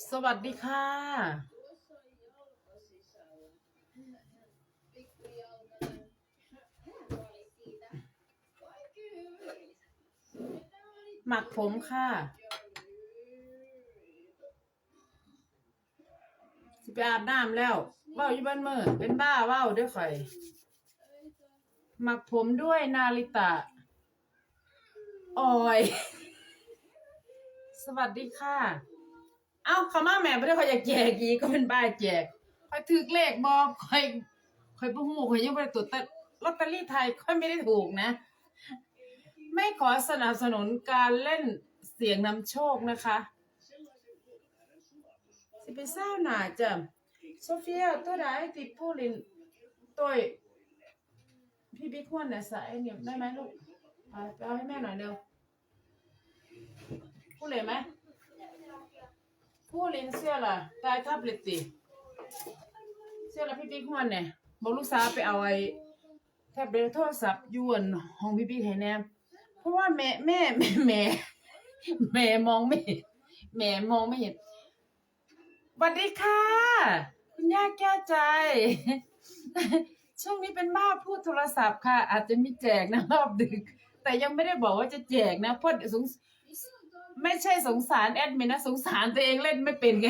สวัสดีค่ะ หมักผมค่ะ สิไปอาบน้ำแล้วเว้าอยู่บ้านเมื่อเป็นบ้าเว้าด้วยข่อย หมักผมด้วยนาริตะออย สวัสดีค่ะ เอ้าคำว่าแม่ไม่ได้คอยอยากแจกอีกก็เป็นบ้าแจกคอยถือเลขบอกคอยคอยประหูคอยยังไม่ได้ตรวจแต่ลอตเตอรี่ไทยค่อยไม่ได้ถูกนะ ไม่ขอสนับสนุนการเล่นเสียงนำโชคนะคะสิไปเศร้าหนาจ้ะโซเฟียตัวไหนติดผู้ลินตัวพี่บิ๊กควนเนี่ยใส่เนี่ยได้ไหมลูกไปไปเอาให้แม่หน่อยเร็วพูดเลยไหม พูดลินเสื้อล่ะ ตายทับเล็ตติเสื้อละพี่บิ๊กควนเนี่ยบอกลูกสาวไปเอาไอ้แท็บเล็ตโทรศัพท์อยวนห้องพี่บิ๊กให้แน่เพราะว่าแม่แม่แม่แม่แม่มองไม่เห็นแม่มองไม่เห็นสวัสดีค่ะ คุณย่าแก้วใจ ช่วงนี้เป็นบ้าพูดโทรศัพท์ค่ะ อาจจะมีแจกนะรอบดึก แต่ยังไม่ได้บอกว่าจะแจกนะเพราะสง ไม่ใช่สงสารแอดมินนะสงสารตัวเองเล่นไม่เป็นไง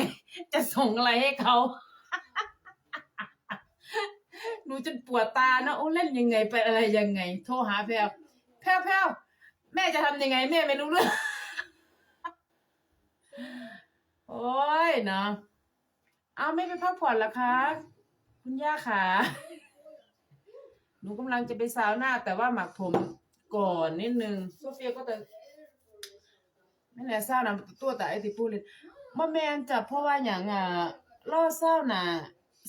จะส่งอะไรให้เขาหนูจนปวดตานะโอ้เล่นยังไงไปอะไรยังไง โทรหาแพลวแพลวแพลวแม่จะทำยังไงแม่ไม่รู้เรื่องโอ้ยเนาะเอาไม่ไปพักผ่อนเหรอคะคุณย่าขาหนูกำลังจะไปซาวหน่าแต่ว่าหมักผมก่อนนิดนึงโซเฟียก็แต่ ไม่แน่ซานะตัวแต่ไอติพูดเลยมาแมนจับเพราะว่าอย่างอะล่อเศร้าหนา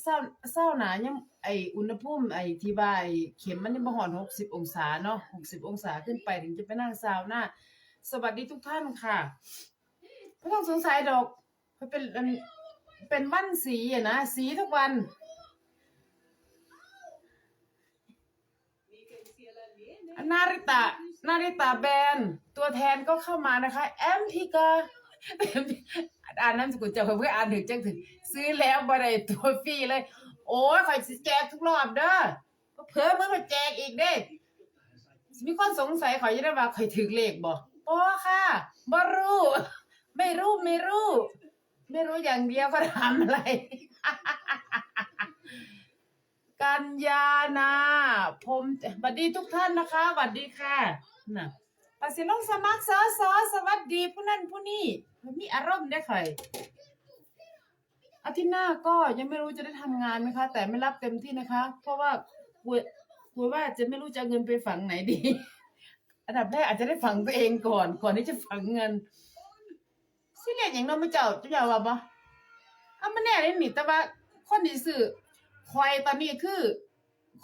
เศร้าเศร้าหนายังไออุณหภูมิไอที่ว่าไอเข็มมันยังบ่หอนหกสิบองศาเนาะหกสิบองศาขึ้นไปถึงจะไปนั่งซาวน่าสวัสดีทุกท่านค่ะไม่ต้องสงสัยดอกมันเป็นอันเป็นวันสีอะนะสีทุกวัน นาริตะ นาริตะแบรนด์ตัวแทนก็เข้ามานะคะ แอมพิกาอ่านน้ำสกุลเจ้าเพื่ออ่านถึงจังถึง ซื้อแล้วบ่ได้ตัวฟรีเลย โอ้ยข่อยแจกทุกรอบเด้อเพิ่มเมือมาแจกอีกเด้มีคนสงสัยขอยจะได้ว่าขอยถึงเลขบ่บ่ค่ะบ่รู้ ไม่รู้ไม่รู้ ไม่รู้อย่างเดียวก็ทำอะไร กัญญานาผมบัดดีทุกท่านนะคะบัดดีค่ะ น่ะปัสิลงสมัครสอสอสวัสดีผู้นั้นผู้นี้มีอารมณ์ได้อค่อาทิตย์หน้าก็ยังไม่รู้จะได้ทำงานไหมคะ แต่ไม่รับเต็มที่นะคะ เพราะว่ากลัวกลัวว่าจะไม่รู้จะเอาเงินไปฝังไหนดี อันดับแรกอาจจะได้ฝังตัวเองก่อนก่อนที่จะฝังเงินสิเรียอย่างเราไม่เจ้าเจ้าอย่าว่าบ่เอามาแน่เลยนี่แต่ว่าคนที่ซื้อคอยตอนนี้คือ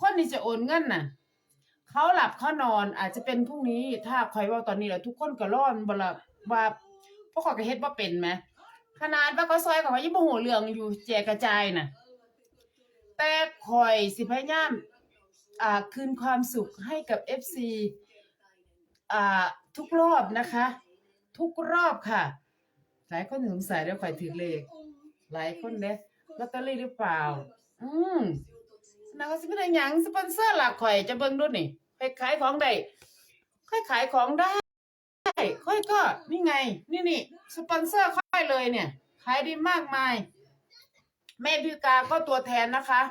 คนที่จะโอนเงินน่ะ เขาหลับเขานอนอาจจะเป็นพรุ่งนี้ถ้าคอยว่าตอนนี้แล้วทุกคนก็ร้อนบ่ละว่าพวกเขาก็เฮ็ดบ่าเป็นไหมขนาดว่าเขาซอยเขายังบ่ฮู้เรื่องอยู่แจกกระจายน่ะ แต่คอยสิพยายามอ่าคืนความสุขให้กับ FC อ่าทุกรอบนะคะ ทุกรอบค่ะ หลายคนสงสัยแล้วข่อยถือเลข หลายคนเด้ลอตเตอรี่หรือเปล่า อืมนางก็สิเป็นหยังสปอนเซอร์หลักข่อยจะเบิ่งดูนี่ ข่อยขายของได้ค่อยขายของได้ค่อยก็นี่ไง นี่นี่สปอนเซอร์ค่อยเลยเนี่ย ขายดีมากมาย แม่พิกาก็ตัวแทนนะคะ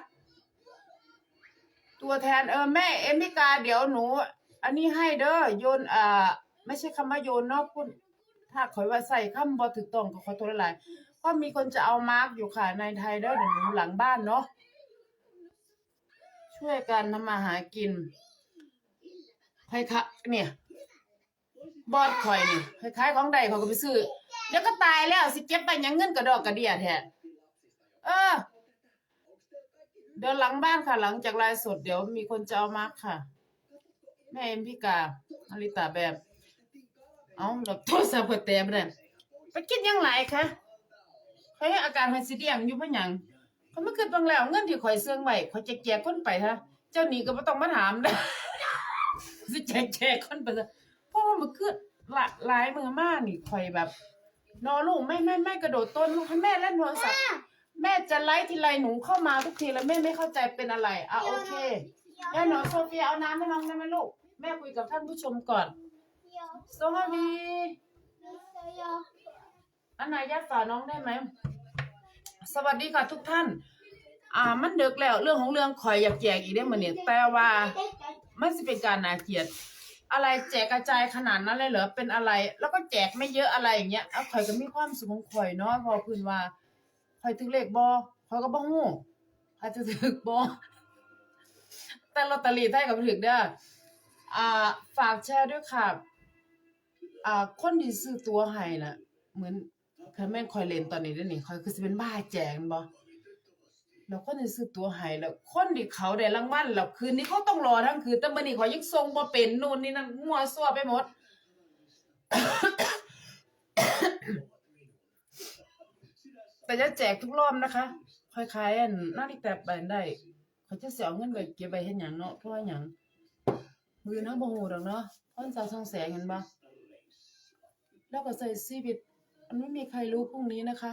ตัวแทนเออแม่เอ็มพิกาเดี๋ยวหนู อันนี้ให้เด้อโยนอ่าไม่ใช่คำว่าโยนเนาะคุณถ้าขอยว่าใส่คำบ่ถูกต้องก็ขอโทษหลายก็มีคนจะเอามาร์กอยู่ค่ะในไทยเด้อเดี๋ยวหนูหลังบ้านเนาะช่วยกันทำมาหากิน ใครคะเนี่ย บอดข่อยนี่คล้ายของใดเขาก็ไปซื้อเดี๋ยวก็ตายแล้วสิเก็บไปยังเงินกระดอกกระเดียแท้เออ เดี๋ยวหลังบ้านค่ะ หลังจากไลฟ์สดเดี๋ยวมีคนจะเอามาร์กค่ะ แม่เอ็มพี่กาอลิตาแบบ เอาเราโทรศัพท์เปิดแต่บ่ได้ไปกินยังหลายคะข่อยให้อาการข่อยสิเดียงอยู่บ่หยังเขาไมาคิดบิ่งแล้วเงินที่ข่อยเสื่องไว้ข่อยจะแจกคนไปซะเจ้าหนี้ก็บ่ต้องมาถามเด้อ สิแจกแจกคนไปซะเพราะว่ามันคือหลายหลายมื้อมานี่ข่อยแบบ นอลูกไม่ไม่ไม่กระโดดต้นลูกให้แม่เล่นโทรศัพท์แม่จะไลฟ์ทีไรหนูเข้ามาทุกทีแล้วแม่ไม่เข้าใจเป็นอะไรอะโอเคยายหนูโซเฟียเอาน้ำให้น้องได้ไหมลูกแม่คุยกับท่านผู้ชมก่อนโซฮาวีอันไหนยัดฝาน้องได้ไหมสวัสดีค่ะทุกท่าน อ่ามันเดึกแล้วเรื่องของเรื่องคอยอยากแจกอีกได้อมันเนี่ยแต่ว่า มันสิเป็นการนาเกียดอะไรแจกกระจายขนาดนั้นเลยเหรอเป็นอะไร แล้วก็แจกไม่เยอะอะไรอย่างเงี้ยเอาข่อยก็มีความสุขของข่อยเนาะพอพื้นว่าข่อยถึงเลขบ่ข่อยก็บ่ฮู้อาจจะถึกบ่แต่ลอตเตอรี่ไทยก็บ่ถึกเด้ออ่าฝากแชร์ด้วยค่ะอ่าคนที่ซื้อตัวให้น่ะ เหมือนคันแม่นข่อยเล่นตอนนี้ด้อนี่ข่อยคือสิเป็นบ้าแจกบ่ แล้วคนที่ซื้อตัวให้แล้วคนที่เขาได้รางวัลแล้วคืนนี้เขาต้องรอทั้งคืนแต่มื้อนี้เขายังส่งบ่เป็นนู่นนี่นั่นมั่วซั่วไปหมด แต่จะแจกทุกรอบนะคะคล้ายๆอันนาฬิกาแบนได้เขาจะเสิเอาเงินไปเก็บไว้เฮ็ดหยังเนาะเพราะว่าหยังมือเนาะบ่ฮู้ดอกเนาะคนสาวสองแสงเห็นบ่แล้วก็ใส่ชีวิตมันไม่มีใครรู้พรุ่งนี้นะคะ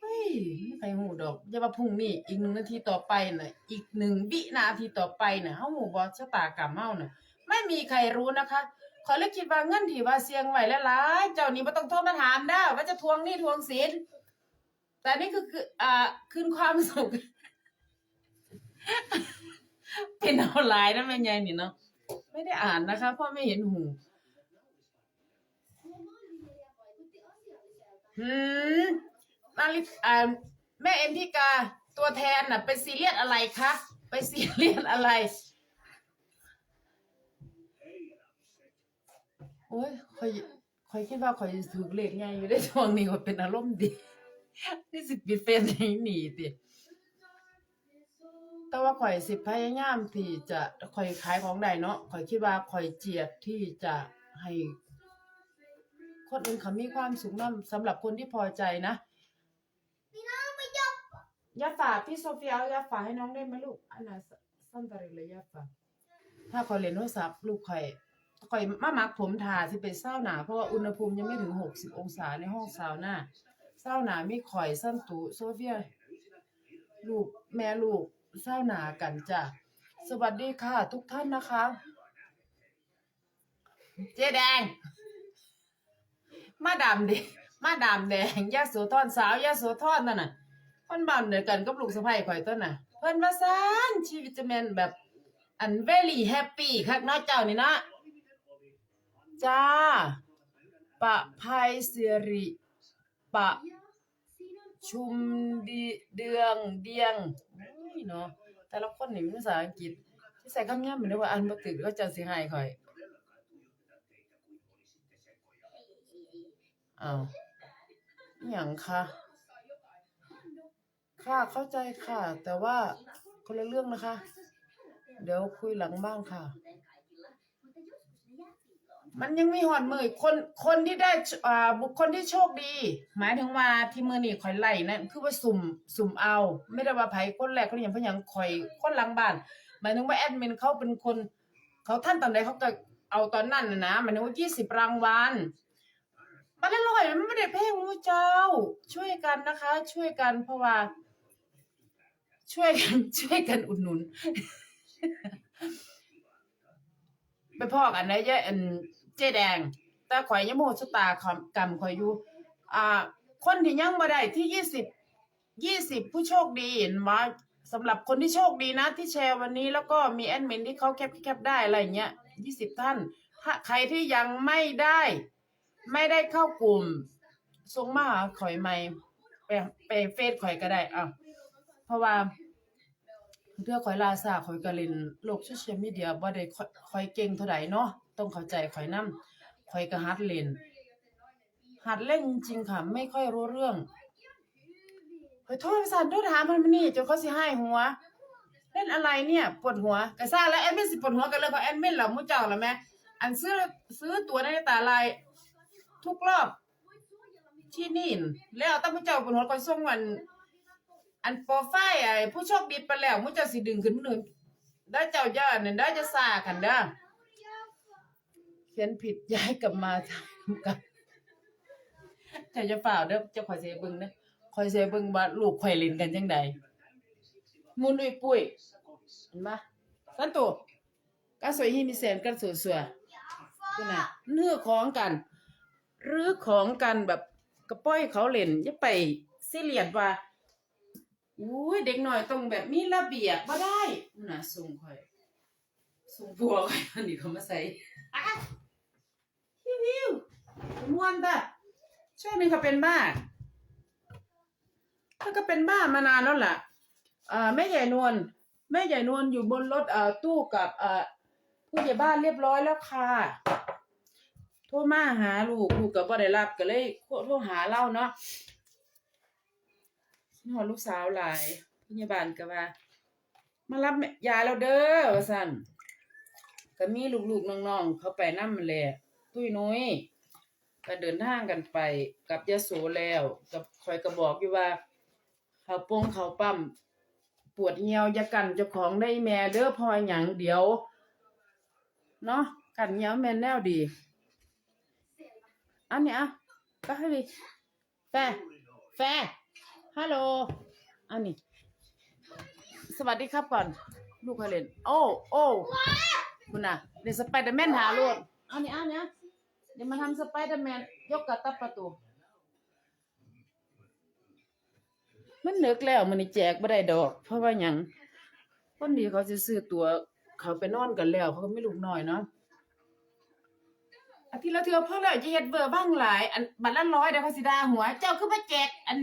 เฮ้ยไม่ใครหูดอกอย่าว่าพรุ่งนี้อีกหนึ่งนาทีต่อไปน่ะ อีกหนึ่งวินาทีต่อไปน่ะเฮาหูบ่ชะตากรรมเฮาน่ะ ไม่มีใครรู้นะคะขอยเลยคิดว่าเงินที่ว่าเสียงไหว้หลายเจ้านี่บ่ต้องโทรมาถามเด้ว่าจะทวงหนี้ทวงสินแต่นี่คือคืออ่าคืนความสุข เป็นออนไลน์นะแม่ยายนี่เนาะไม่ได้อ่านนะคะเพราะไม่เห็นหูหืม นาฬิกอ่าแม่เอ็มพิกาตัวแทนน่ะเป็นซีเรียสอะไรคะ ไปซีเรียสอะไร โอ้ยคอยคอยคิดว่าคอยถูกเลขไงอยู่ได้ช่วงนี้ว่าเป็นอารมณ์ดีนี่สิปิดเฟซให้หนีติแต่ว่าข่อยสิพยายามที่จะข่อยขายของได้เนาะข่อยคิดว่าข่อยเจียดที่จะให้คนอื่นเขามีความสุขนํสำหรับคนที่พอใจนะ ยาฝาพี่โซเฟียเอายาฝาให้น้องได้ไหมลูกอันน่ะสั้นตริเลยยาฝาถ้าคอยเรียนโทรศัพท์ลูกคอยคอยมามักผมทาที่เป็นเศร้าหนาเพราะว่าอุณหภูมิยังไม่ถึงหกสิบองศาในห้องซาวน่าเศร้าหนามีข่อยสั้นตูโซเฟีย ลูกแม่ลูกเศร้าหนากันจ้ะสวัสดีค่ะ ทุกท่านนะคะ เจ๊แดง มาดามดิมาดามแดงยาโสธรสาวยาโสธรนั่นน่ะ คนบ้านเดียวกันกับลูกสะใภ้ข่อยต้นน่ะ เพิ่นว่าซ่านชีวิตจะแม่นแบบอัน very happy คักเนาะเจ้านี่นะจ้า ปะภัยสิริ ปะ ชุมดีเดืองเดียงอุ้ยเนาะแต่ละคนนี่มีภาษาอังกฤษที่ใส่คำย่ำเหมือนว่าอันบ่ตึกก็จะสิให้ข่อยอ้าวอหยังคะ ค่ะเข้าใจค่ะ แต่ว่าคนละเรื่องนะคะ เดี๋ยวคุยหลังบ้านค่ะ มันยังมีหอนมือคนคนที่ได้อ่าบุคคลที่โชคดี หมายถึงว่าที่มือนี่ข่อยไล่นั่นคือว่าสุ่มสุ่มเอา ไม่ได้ว่าไผคนแรกคนนี้เพราะหยังข่อยคนหลังบ้าน หมายถึงว่าแอดมินเขาเป็นคน เขาท่านตอนใดเขาก็เอาตอนนั้นนะนะหมายถึงว่ายี่สิบรางวัลมันละร้อยมันไม่ได้แพงมูเจ้า ช่วยกันนะคะ ช่วยกันเพราะว่า ช่วยกันช่วยกันอุดหนุน ไปพ่อกันได้เยอะอันเจ๊แดง แต่ข่อยยังโมโหชะตากรรมกรรมข่อยอยู่อ่า คนที่ยังบ่ได้ที่ยี่สิบยี่สิบผู้โชคดีเห็นว่าสำหรับคนที่โชคดีนะ ที่แชร์วันนี้แล้วก็มีแอดมินที่เขาแคปแคปได้อะไรเงี้ยยี่สิบท่าน ถ้าใครที่ยังไม่ได้ ไม่ได้เข้ากลุ่มส่งมาหาข่อยใหม่ไปไปเฟซข่อยก็ได้อะ เพราะว่าเพื่อข่อยลาซาข่อยก็เล่นโลกโซเชียลมีเดียบ่ได้ค่อยเก่งเท่าใดเนาะต้องเข้าใจข่อยนำข่อยก็หัดเล่นหัดเล่นจริงค่ะ ไม่ค่อยรู้เรื่องข่อยโทรไปสั่นโทรถามมันมานี่จนเขาสิให้หัว เล่นอะไรเนี่ยปวดหัวก็ซ่าแล้วแอดมินสิปวดหัวกันเลยเพราะแอดมินเหล่ามู้เจ้าล่ะแม่อันซื้อซื้อตัวในตาลายทุกรอบที่นี่แล้วตั้งมู้เจ้าปวดหัวก็ส่งวัน อันโปรไฟล์ไอ้ผู้โชคดีไปแล้วมุจะสิดึงขึ้นมื้อนึงได้เจ้าย่านั่นได้จะซากันเด้อเขียนผิดย้ายกลับมาทำกันเจ้าจะฝ่าเด้อเจ้าข่อยเสิให้เบิ่งเด้อข่อยสิให้เบิ่งว่าลูกข่อยเล่นกันจังใดมุนอุ้ยปุ้ยเห็นบ่กันตัวกะสวยฮีมีแสนกันสวยๆคุณน่ะเนื้อของกันหรือของกันแบบกระป้อยเขาเล่นอย่าไปซีเรียสว่า อุ้ยเด็กน้อยต้องแบบมีระเบียบบ่ได้นั่นน่ะส่งข่อยส่งผัวข่อยอันนี้เขามาใส่อะฮิวๆม่วนบ่ช่วงหนึงเขาเป็นบ้าถ้าก็เป็นบ้ามานานแล้วล่ะอ่าแม่ใหญ่นวลแม่ใหญ่นวลอยู่บนรถเอ่อตู้กับเอ่อผู้ใหญ่บ้านเรียบร้อยแล้วค่ะโทรมาหาลูกลูกก็บ่ได้รับก็เลยโทรหาเราเนาะ นี่ฮอดลูกสาวหลายผู้ใหญ่บ้านก็ว่า มารับยาแล้วเด้อว่าซั่นก็มีลูกๆน้องๆ เขาไปนำแหละตุ้ยนุ้ยก็เดินทางกันไปกับยะโสแล้วกับคอยก็บอกอยู่ว่า เขาปงเขาปั๊มปวดเหี่ยวยากันเจ้าของได้แม่เด้อพอหยังเดี๋ยว เนาะกันเหี่ยวแม่แนวดีอันเนี้ยอะก็ให้ดิแฟร์แฟร์ ฮัลโหลอันนี้ สวัสดีครับก่อน ลูกเขาเล่น โอ้โอ้คุณน่ะเดี๋ยวสไปเดอร์แมนหาลูกอันนี้อันเนี้ยเดี๋ยวมาทำสไปเดอร์แมนยกกระตับประตู มันเนึกแล้วมันนี่แจกบ่ได้ดอก เพราะว่าหยังคนดีเขาสิซื้อตัว เขาไปนอนกันแล้ว เขาก็ไม่ลูกน้อยเนาะอาทิตย์ละเทื่อพอแล้วอย่าเฮ็ดเบอร์บ้างหลาย อันบัตรละร้อยเดี๋ยวเขาสิดาหัว เจ้าคือมาแจกอัน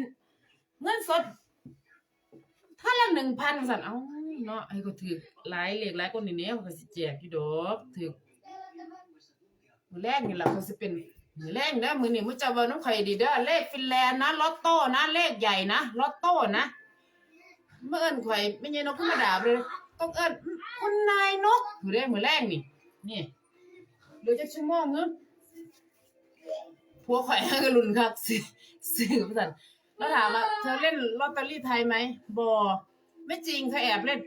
เงินสดท่าละ1,000สั่นเอาเนาะให้เขาถือหลายเลขหลายคนนี่แหน่เขาก็สิแจกอยู่ดอกถือมือแรกนี่แหละเขาสิเป็นมือแรกเด้อมื้อนี้มื้อเจ้าว้าน้ำข่ดีเด้อเลขฟินแลนด์นะลอตโต้นะเลขใหญ่นะลอตโต้นะเมื่อเอิ้นข่ไม่ใช่นกขึ้นมาด่าเลยต้องเอิ้นคุณนายนกอยู่ได้มือแรกนี่นี่เหลือจักชั่วโมงนึงผัวข่อยก็ลุ้นคักสิซื้อมาสั่น แล้วถามว่าเธอเล่นลอตเตอรี่ไทยไหมบ่ไม่จริงเธอแอบเล่น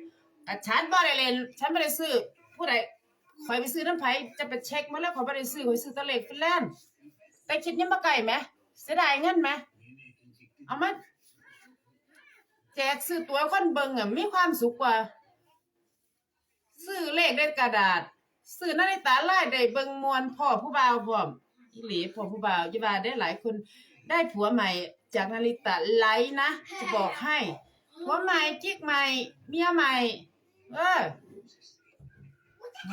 อ่ฉันบ่ได้เล่นฉันไม่ได้ซื้อผู้ใดข่อยไปซื้อน้ำไผจะไปเช็คมาแล้วขอยบ่ได้ซื้อข่อยซื้อตะเลขฟินแลนด์แต่คิดยังบ่ไกลไหมเสียดายเงินไหมเอามาแจกซื้อตัวคนเบิงอะมีความสุขกว่า ซื้อเลขได้กระดาษ ซื้อนาฬิกาไลายได้เบิงมวนพ่อผู้บ่าวพร้อมอีหลีพ่อผู้บ่าวอย่าว่าได้หลายคนได้ผัวใหม่ จากนาฬิกาไลท์นะ จะบอกให้ผัวใหม่กิ๊กใหม่เมียใหม่ เออ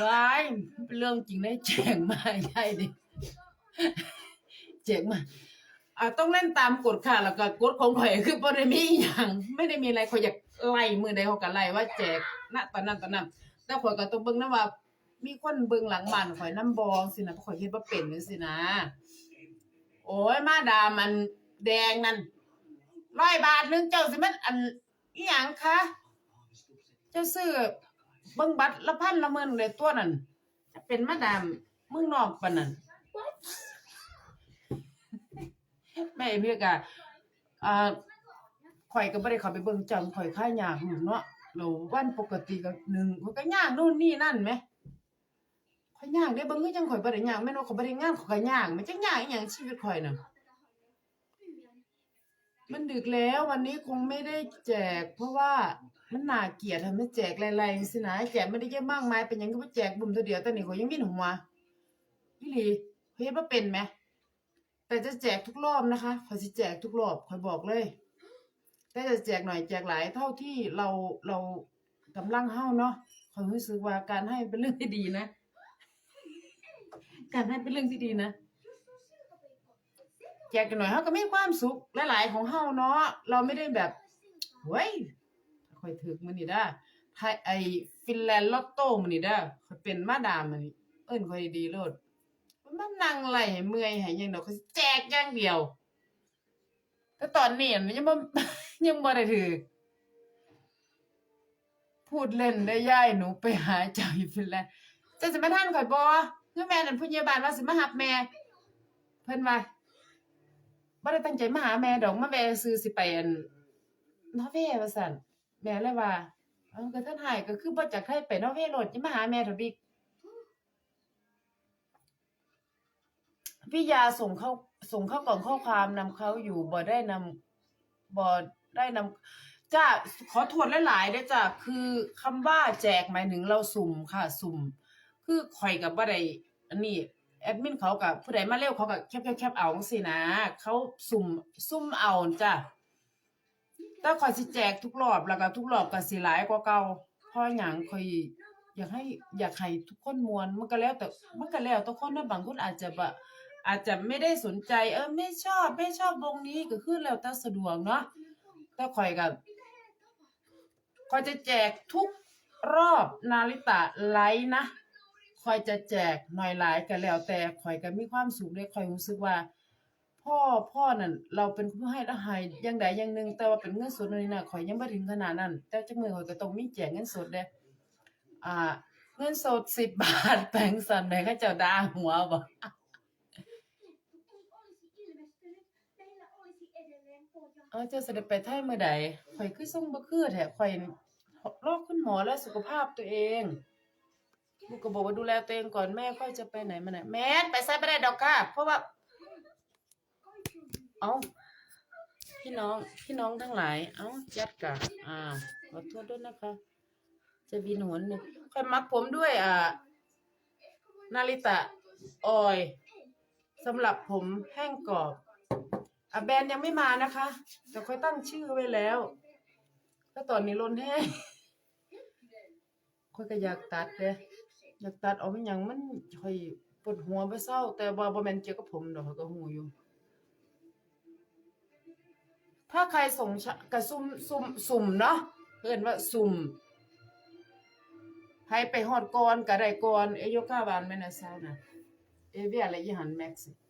ว้ายเรื่องจริงได้แจ้งมาใหญ่ดิเจ๋งมาอ่าต้องเล่นตามกฎค่ะ แล้วก็กฎของข่อยคือบ่ได้มีอย่าง ไม่ได้มีอะไรข่อยอยากไล่มือใดเขาก็ไล่ว่าแจกณตอนนั้นตอนนั้นแต่ข่อยก็ต้องเบิ่งนะว่า มีคนเบิ่งหลังบ้านข่อยน้ำบ่สินะเพราะข่อยเฮ็ดบ่เป็นจังซี่นะ โอ้ยมาดามัน แดงนั่นร้อยบาทหนึงเจ้าสิมันอันอีหยังคะเจ้าซื้อเบิ่งบัตรละพันละหมื่นเลยตัวนั้นจะเป็นมาดามมืองนอกปานนั้นแม่เพียกะอ่าข่อยก็บ่ได้เข้าไปเบิ่งจำข่อยค่ายากหมู่เนาะเราวันปกติก็หนึ่งข่อยก็ยากนู่นนี่นั่นแหมข่อยยากเด้เบิ่งคือจังข่อยบ่ได้ยากแม่นว่าข่อยบ่ได้งานข่อยก็ยากมันจังยากอีหยังชีวิตข่อยน่ะ มันดึกแล้ววันนี้คงไม่ได้แจก เพราะว่ามันน่าเกลียดทำให้แจกหลายๆจังซี่นะแจกไม่ได้เยอะมากมายเป็นหยังก็บ่แจกบุ่มเท่าเดียวแต่นี่ข่อยยังมีหัวอีหลีเฮ็ดบ่เป็นแหมแต่จะแจกทุกรอบนะคะขอยสิแจกทุกรอบขอยบอกเลย แต่จะแจกหน่อยแจกหลายเท่าที่เราเรากำลังเฮาเนาะขอยรู้สึกว่าการให้เป็นเรื่องที่ดีนะ การให้เป็นเรื่องที่ดีนะ แจกกันหน่อยเฮาก็มีความสุขหลายๆของเฮาเนาะเราไม่ได้แบบเฮ้ยข่อยถึกมื้อนี้เด้อไทยไอฟินแลนด์ลอตโต้มื้อนี้เด้อข่อยเป็นมาดามมื้อนี้เอิ้นข่อยดีโลดมันนั่งไหลห้เมื่อยห้หยังดอกเขาสิแจกอย่างเดียว แต่ตอนนี้มันยังบ่ยังบ่ได้ถือพูดเล่นได้ย่ายหนูไปหาเจ้าอยู่ฟินแลนด์จะสิมาท่านข่อยบ่คือแม่นั่นผู้ใหญ่บ้านว่าสิมาหับแม่ เพิ่นว่า บ่ได้ตั้งใจมาหาแม่ดอกมาแวะซื้อสิไปอันนอร์เวย์ว่าซั่นแม่เลยว่าเออก็ท่านหายก็คือบ่จักให้ไปนอร์เวย์โลดจะมาหาแม่เถอะบิ๊กพี่ยาส่งเข้าส่งเข้ากล่องข้อความนำเขาอยู่บ่ได้นำบ่ได้นำจ้าขอทวนหลายๆเด้จ้าคือคำว่าแจกหมายถึงเราสุ่มค่ะ สุ่ม คือข่อยกับบ่ได้อันนี้ แอดมินเขากับผู้ใดมาเร็วเขาก็แคปๆแคปเอาจังซี่นะ เขาสุ่มซุ่มเอาจ้ะแต่ข่อยสิแจกทุกรอบแล้วก็ทุกรอบก็สิหลายกว่าเก่าพราะหยังข่อยอยากให้อยากให้ทุกคนมวนมันก็แล้วแต่มันก็แล้วแต่คนนะบางคนอาจจะแบบอาจจะไม่ได้สนใจ เออไม่ชอบไม่ชอบวงนี้ก็คือแล้วแต่สะดวกเนาะแต่ข่อยกับข่อยจะแจกทุกรอบนาริตะไลฟ์นะ ข่อยจะแจกหน่อยหลายก็แล้ว แต่ข่อยก็มีความสุขเลยข่อยรู้สึกว่า พ่อพ่อนั่นเราเป็นผู้ให้และให้อย่างใดอย่างหนึ่งแต่ว่าเป็นเงินสดนี่นะข่อยยังไม่ถึงขนาดนั้น แต่จักมือข่อยก็ต้องมีแจกเงินสดเด้อ่า เงินสดสิบบาทแปลงสันแบงค์ให้เจ้าด่าหัวบ่เออเจ้าเสด็จไปไทยเมื่อใดข่อยคือส่งบ่คือแท้ข่อยรอคุณหมอและสุขภาพตัวเอง ลูกก็บอกว่าดูแลตัวเองก่อนแม่ค่อยจะไปไหนมาไหนแม่ไปไสบ่ได้ดอกค่ะ เพราะว่า เอ้าพี่น้องพี่น้องทั้งหลาย เอ้ายัดกะอ่าวขอโทษด้วยนะคะ จะบินหนหนึ่งค่อยมักผมด้วยอ่านาริตะออยสำหรับผมแห้งกรอบอะแบรนด์ยังไม่มานะคะ แต่ค่อยตั้งชื่อไว้แล้วก็ตอนนี้ล้นแห้งค่อยก็อยากตัดเลย อยากตัดออกเป็นอย่างมันค่อยปวดหัวไปเศร้า แต่ว่าบ่แม่นเกี่ยวกับผมดอกข้อยก็หูอยู่ ถ้าใครส่งชะกระซุ่มซุ่มสุ่มเนาะเอิ้นว่าสุ่มให้ไปฮอดก่อนก็ได้ก่อนเอโยกาบานแม่นะซานะเอเวียอะไรยี่หันแม็กซ์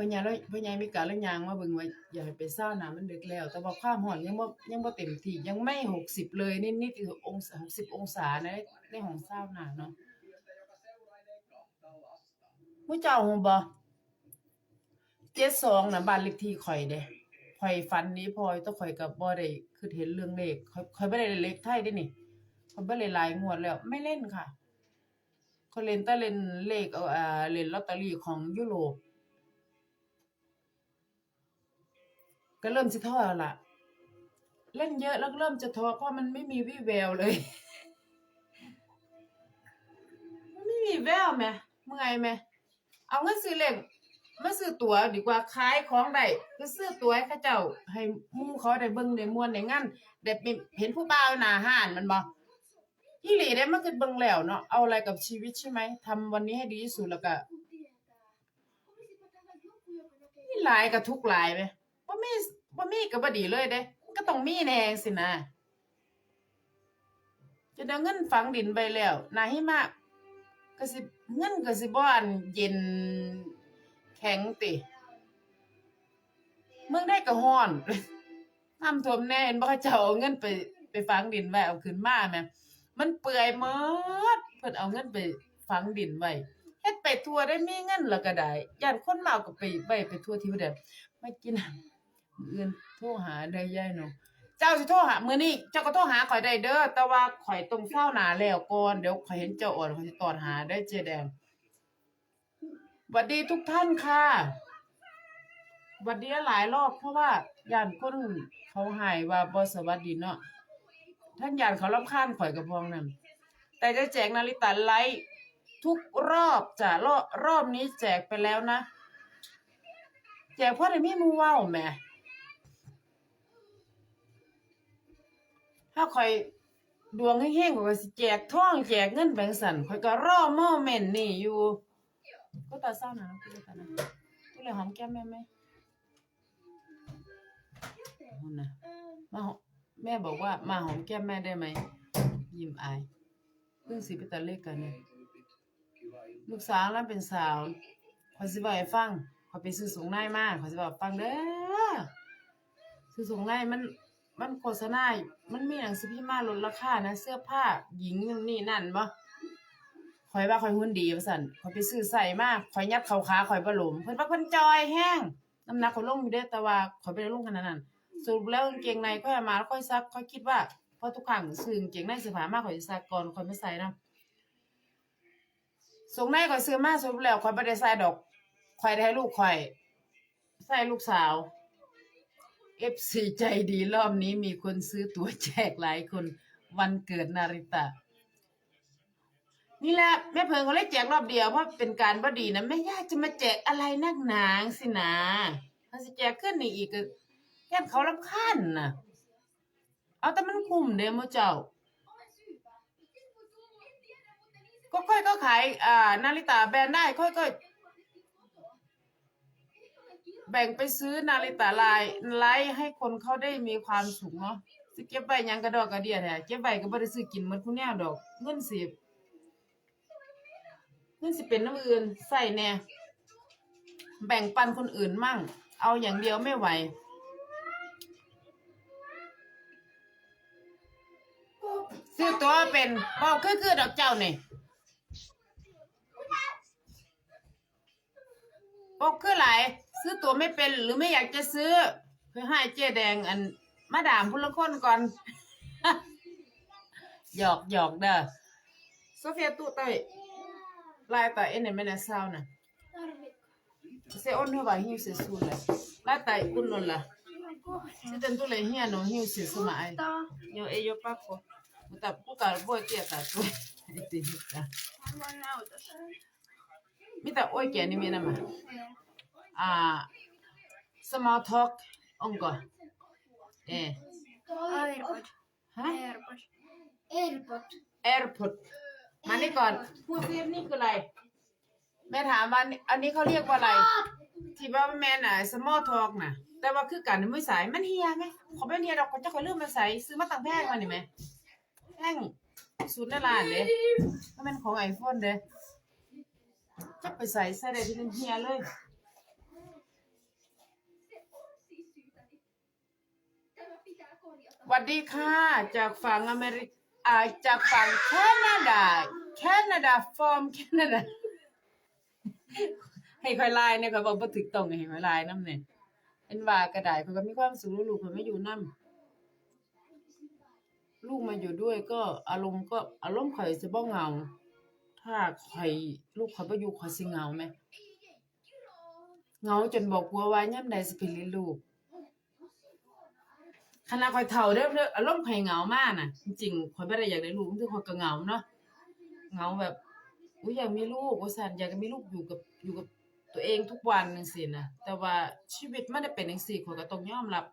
พิ่นยายแล้วเพิ่นยายมีการแล้วยางมาเบิ่งว่าอย่าให้ไปซ่านะมันดึกแล้ว แต่ว่าความร้อนยังบ่ยังบ่เต็มที่ยังไม่60เลยนิดๆคือองศา60องศาในในห้องซาวน่ะเนาะผู้เจ้าฮู้บ่72น่ะบ้านเลขที่ข่อยเด้ข่อยฝันนี้พลอยแต่ข่อยก็บ่ได้คือเห็นเรื่องเลขข่อยข่อยบ่ได้เลขไทยเด้นี่ข่อยบ่ได้หลายงวดแล้ว ไม่เล่นค่ะข่อยเล่นแต่เล่นเลขเอาอ่าเล่นลอตเตอรี่ของยุโรป ก็เริ่มจะท้อแล้วล่ะเล่นเยอะแล้วเริ่มจะท้อเพราะมันไม่มีวี่แววเลยมันไม่มีแววแหมเมื่อยแหมเอาเงินซื้อเลขมาซื้อตั๋วดีกว่าขายของได้ก็ซื้อตั๋วให้เขาเจ้า ให้มู่เขาได้เบิ่งได้มวนได้งั้นได้เป็นเห็นผู้บ่าวหน้าห้านมันบ่อีหลีได้มันคือเบิ่งแล้วเนาะเอาอะไรกับชีวิตใช่ไหมทำวันนี้ให้ดีที่สุดแล้วก็มีหลายกับทุกหลายไหม บ่มีบ่มีก็บ่ดีเลยเด้ ก็ต้องมีแน่สินะจะได้เงินฝังดินไปแล้วนาหิมะก็สิเงินก็สิบ่อันเย็นแข็งติเมืองได้ก็ฮ้อนน้ำท่วมแน่เห็นบ่เขาเจ้าเอาเงินไปไปฝังดินไว้เอาขึ้นมาแม่มันเปื่อยหมดเพิ่นเอาเงินไปฝังดินไว้เฮ็ดไปทั่วได้มีเงินแล้วก็ได้ย่านคนมาเอาก็ไปไว้ไปทั่วที่บ่ได้ไม่กิน อื่นโทรหาได้ย่ายเนาะเจ้าสิโทรหามื้อนี้เจ้าก็โทรหาข่อยได้เด้อแต่ว่าข่อยต้องเฝ้าหนาแล้วก่อนเดี๋ยวข่อยเห็นเจ้าอ่อนข่อยสิตอนหาได้เจแดงหวัดดีทุกท่านค่ะหวัดดีหลายรอบเพราะว่าย่านคนเขาหายว่าบ่สวัสดีเนาะท่านย่านเขารำคาญข่อยกับพวงนั่นแต่จะแจกนาฬิตาไลท์ทุกรอบจ้ะรอบรอบนี้แจกไปแล้วนะ แจกเพราะได้มีมู่เว้าแหม ถ้าข่อยดวงแห้งๆข่อยก็สิแจกท่องแจกเงินแบงสันข่อยก็รอโมเมนต์นี่อยู่ ก็ตาเศร้านะกูเลยตานะกูเลยหอมแก้มแม่ไหมนะมาแม่บอกว่ามาหอมแก้มแม่ได้ไหม ยิ้มอายเพิ่งสิไปตะเลขกันเนี่ยลูกสาวแล้วเป็นสาวขอสิบอกให้ฟังขอไปซื้อสูงในมาขอสิบอกฟังเด้อซื้อสูงในมัน มันโฆษณา มันมีหนังสือพิมพ์มาลดราคานะ เสื้อผ้าหญิงนู่นนี่นั่นบ่ข่อยว่าข่อยหุ่นดีว่าซั่นข่อยไปซื้อใส่มาข่อยยัดเข้าขาข่อยบ่หลมเพิ่นว่าเพิ่นจอยแห้งน้ำหนักข่อยลงอยู่เด้แต่ว่าข่อยบ่ได้ลงขนาดนั้นสรุปแล้วกางเกงในข่อยมาแล้วข่อยซักข่อยคิดว่าเพราะทุกครั้งซื้อกางเกงในเสื้อผ้ามาข่อยซักก่อนข่อยไม่ใส่นํส่งในข่อยซื้อมาสรุปแล้วข่อยบ่ได้ใส่ดอกข่อยได้ให้ลูกข่อยใส่ลูกสาว FC ใจดีรอบนี้มีคนซื้อตั๋วแจกหลายคนวันเกิดนาริตะ นี่แหละแม่เพิงเขาเลยแจกรอบเดียวเพราะเป็นการบ่ดีนะแม่ย่าจะมาแจกอะไรนักหนางสินะถ้าสิแจกขึ้นนี่อีกก็แค่เขารำคาญน่ะเอาแต่มันคุ้มเด้มื้อเจ้า ก็ค่อยก็ขายอ่านาฬิตาแบรนด์ได้ค่อยก็ แบ่งไปซื้อนาฬิตาลายไลท์ให้คนเขาได้มีความสุขเนาะสิเก็บไว้หยังกระดอกกระเดียดแท้เก็บไว้ก็บ่ได้ซื้อกินหมดผู้แนวดอก เงินสิเงินสิเป็นน้ำอื่นใส่แน่แบ่งปันคนอื่นมั่ง เอาอย่างเดียวไม่ไหวซื้อตัวเป็นบอกคือคือดอกเจ้านี่บอกคือหลาย ซื้อตัวไม่เป็นหรือไม่อยากจะซื้อ เพื่อให้เจ๊แดงอันมาดามพุละคนก่อน หยอกหยอกเด้อโซเฟียตู้เตยลายแต่เอ็นเนไม่ได้เศร้านะเซออนเท่าไหร่หิวเสียสูเลยลายแต่อุ่นนนล่ะสิเต็นตู้เลยเฮีย no หิวเสียสมัย Yo, ellos papo. Mutta kuka voi tietää tuo että Mitä oikea nimi nämä? Ah, small talk, onko? Eh. Airpod. Hä? Airpod. Airpod. AirPod มานี่ก่อน พูดซินี่คืออะไร แม่ถามว่าอันนี้เขาเรียกว่าอะไร ที่ว่าแม่น่ะ small talk น่ะ แต่ว่าคือกันไม่ใส่มันเฮียไหมเขาเป็นเฮียดอกเขาจะคอยลืมมาใส่ซื้อมาตั้งแพงมานี่ไหมแพงศูนย์ในร้านเลยถ้าเป็นของไอโฟนเด้จะไปใส่ใส่ได้ที่เป็นเฮียเลย วัสดีค่ะ จากฝั่งอเมริกาจากฝั่งแคนาดา แคนาดา from แคนาดา ให้ค่อยไล่เนี่ยก็บอกบ่ถึกตรงให้ค่อยไล่น้ำเนี่ยเป็นว่ากระดาษเพิ่นก็มีความสุขลูกเพิ่นไม่อยู่นํลูกมาอยู่ด้วยก็อารมณ์ก็อารมณ์ข่อยสิบ่เงา ถ้าข่อยลูกข่อยบ่อยู่ข่อยสิเงาแหมเงาจนบอกผัวว่ายามใดสิไปเลี้ยงลูก ขณะข่อยเฒ่าเด้อเด้ออารมณ์ข่อยเหงามากน่ะ จริงๆข่อยบ่ได้อยากได้ลูกคือข่อยก็เหงาเนาะเหงาแบบอุ้ยอยากมีลูกว่าซั่นอยากมีลูกอยู่กับอยู่กับตัวเองทุกวันจังซี่นะแต่ว่าชีวิตมันได้เป็นจังซี่ข้อยก็ต้องยอมรับ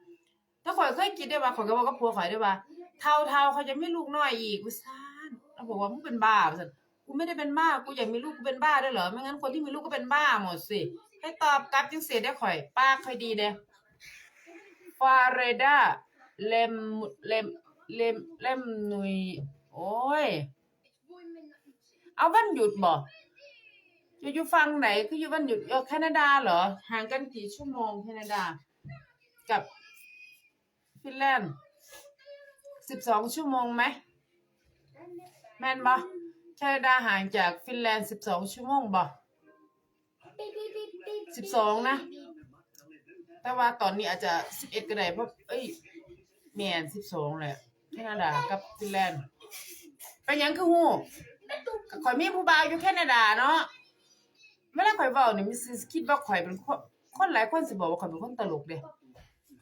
ถ้าข่อยเคยคิดได้ว่าข่อยก็บอกกับผัวข่อยได้ว่าเท่าๆเขาจะมีลูกน้อยอีกว่าซั่นเราบอกว่ามึงเป็นบ้าว่าซั่นกูไม่ได้เป็นบ้ากูอยากมีลูกกูเป็นบ้าด้วยเหรอไม่งั้นคนที่มีลูกก็เป็นบ้าหมดสิให้ตอบกลับจังซี่ได้ข่อยปากค่อยดีเด้ฟาเรดา เลมเลมเลมเลมหนุยโอ้ย เอาวันหยุดบ่อยู่อยู่ฝั่งไหนคืออยู่วันหยุดเออแคนาดาเหรอห่างกันกี่ชั่วโมงแคนาดา กับฟินแลนด์สิบสองชั่วโมงไหมแม่นบ่แคนาดาห่างจากฟินแลนด์สิบสองชั่วโมงบ่สิบสองนะ แต่ว่าตอนนี้อาจจะสิบเอ็ดก็ได้เพราะเอ้ย แม่นสิบสองแหละแคนาดากับฟินแลนด์ไปหยังคือฮู้ก็ข่อยมีผู้บ่าวอยู่แคนาดาเนาะเวลาข่อยเว้านี่มันสิคิดว่าข่อยเป็นคนคนหลายคนสิบอกว่าข่อยเป็นคนตลกเด้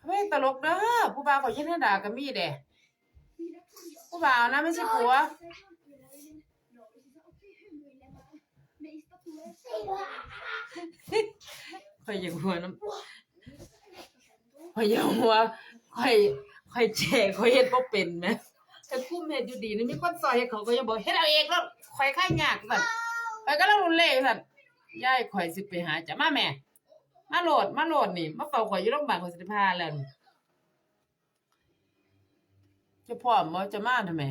ไม่ตลกเด้อผู้บ่าวข่อยแคนาดาก็มีเด้ผู้บ่าวนะไม่ใช่ผัวข่อยอยากหัวน้ำข่อยอยากหัวข่อย ข่อยแจกข่อยเฮ็ดบ่เป็นแหมแต่คุ้มเฮ็ดอยู่ดีนี่มีคนซอยให้เขาก็ยังบอกเฮ็ดเอาเองแล้วข่อยค่ายยากสั่นข่อยก็ลังรุนแรงสั่นยายข่อยสิไปหาจะมาแม่ มาโหลดมาโหลดนี่มาเฝ้าข่อยอยู่โรงพยาบาลข่อยสิได้พาแล้วนี่จะพร้อมบ่จะมาทำไม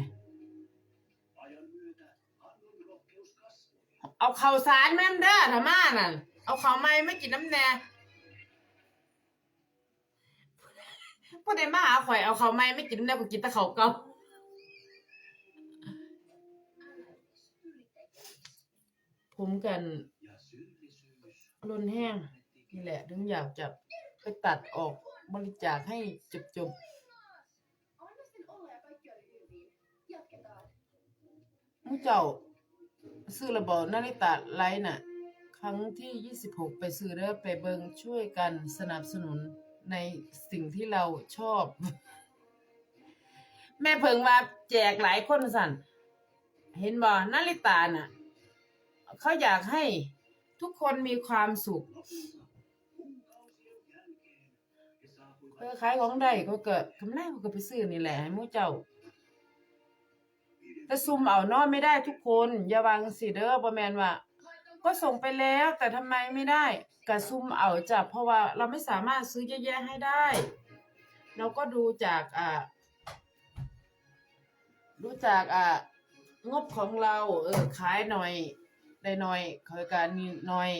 เอาข้าวสารแม่นเด้อถ้ามานั่นเอาข้าวใหม่ไม่กินน้ำแหน่ ผู้ใดมาหาข่อยเอาเขาวใหม่ไม่กินน้ำแหน่กูกินแต่ข้าก่าผมกันรุนแห้งนี่แหละ ถึงอยากจะไปตัดออกบริจาคให้จบจบๆมูเจ้า ซื้อระเบอนาฬิตาไลท์น่ะ ครั้งที่26ไปซื้อเด้อไปเบิงช่วยกันสนับสนุน ในสิ่งที่เราชอบ แม่เพิงว่าแจกหลายคนสั่น เห็นบ่นาริตาน่ะ เขาอยากให้ทุกคนมีความสุขเออขายของได้ก็เกิดกำไรเขาก็ไปซื้อนี่แหละให้มู่เจ้าแต่ซุ่มเอานอไม่ได้ทุกคน อย่าวางสิเด้อบ่แมนว่า ก็ส่งไปแล้วแต่ทำไมไม่ได้ กระซุ่มเอาจ้ะเพราะว่าเราไม่สามารถซื้อเยอะแยะให้ได้ เราก็ดูจากอ่าดูจากอ่างบของเรา เออขายหน่อยได้หน่อยขายการหน่อย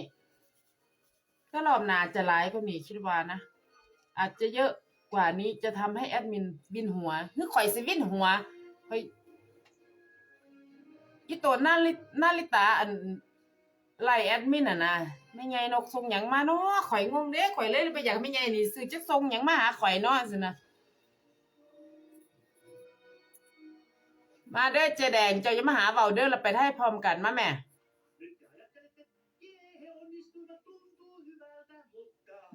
ถ้ารอบหนาจะหลายก็มีคิดว่านะอาจจะเยอะกว่านี้จะทำให้แอดมินบินหัวนึกข่อยสิบินหัวข่อยอีตัวนาลินาลิตาอันไล่แอดมินอะนะ ไม่ไงนกทรงหยังมาเนาะข่อยงงเด้ข่อยเลยไปอยากไม่ไงนี่ซื้อจักทรงหยังมาหาข่อยเนาะสินะมาเด้อเจแดงเจ้าจะมาหาเบาเด้อเราไปให้พร้อมกันมาแม่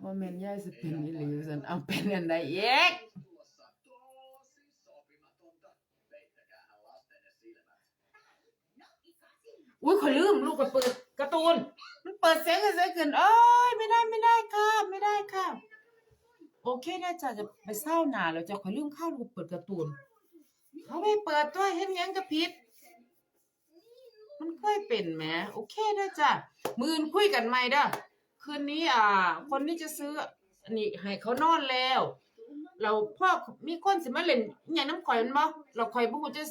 ว่าแม่นย่ายสิเป็นอีหลีสันเอาเป็นอันใดเอก อุ้ยขอลืมลูกไปเปิดการ์ตูน มันเปิดเสียงกันเสียงขึ้นเอ้ยไม่ได้ไม่ได้ค่ะ ไม่ได้ค่ะ โอเคนะจ๊ะจะไปเศร้าหนาแล้วจะขอลืมข้าวลูกเปิดการ์ตูนเขาไม่เปิดด้วยเห็นยังก็ผิดมันเคยเป็นแหมโอเคนะจ๊ะมือนคุยกันใหม่เด้อคืนนี้อ่า คนที่จะซื้อนนี้ให้เขานอนแล้ว เราพ่อมีคนสิมาเล่นอย่างน้ำข่อยมันบ่เราข่อยบ่ฮู้จะ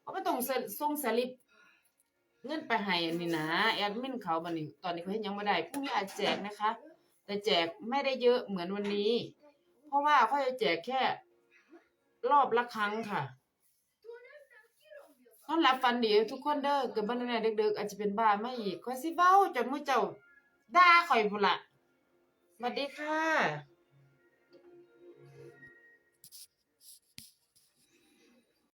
เพราะมันต้องส่งสลิป เงินไปให้อันนี้นะแอดมินเขาบัดนี้ตอนนี้เขาเฮ็ดยังบ่ได้พรุ่งนี้อาจแจกนะคะ แต่แจกไม่ได้เยอะเหมือนวันนี้ เพราะว่าเขาจะแจกแค่ รอบละครั้งค่ะนอนหลับฝันดีทุกคนเด้อเกิดบันไดดึกๆอาจจะเป็นบ้าไม่อีกข่อยสิเว้าจนมือเจ้าด่าข่อยพุล่ะสวัสดีค่ะ